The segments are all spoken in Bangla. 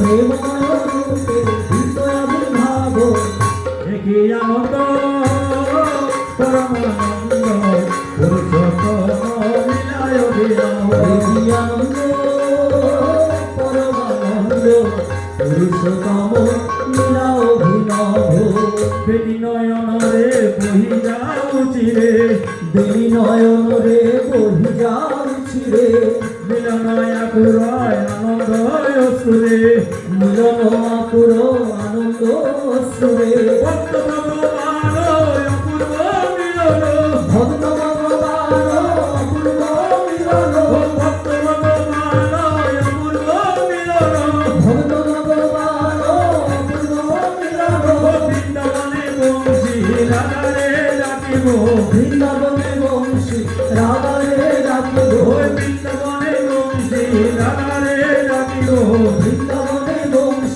প্রেম ভিতরে ভাব একে আনন্দ পরমানন্দ পুরুষোত্তম লীলায় বিরাম একে আনন্দ পরমানন্দ পুরুষোত্তম লীলা অভিনব বেনি নয়ন রে বহি যাউছি রে বেনি নয়ন রে বহি যাউছি রে মিলনয়া পুর আনন্দ সুরে আনন্দ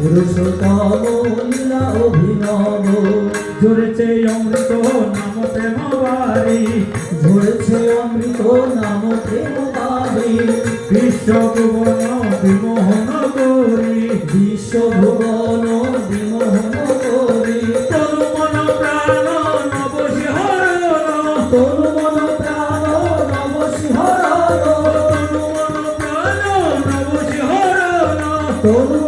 পুরুষতম লীলা অভিনব ঝরেছে অমৃত নাম প্রেম বাড়ি ঝরে বিশ্ব ভুবন বিমোহন করি বিশ্ব ভুবন বিমোহন করি তোর মন প্রাণ নব শিহরণ তোর মন প্রাণ নব শিহরণ তোর মন প্রাণ নব শিহরণ তোর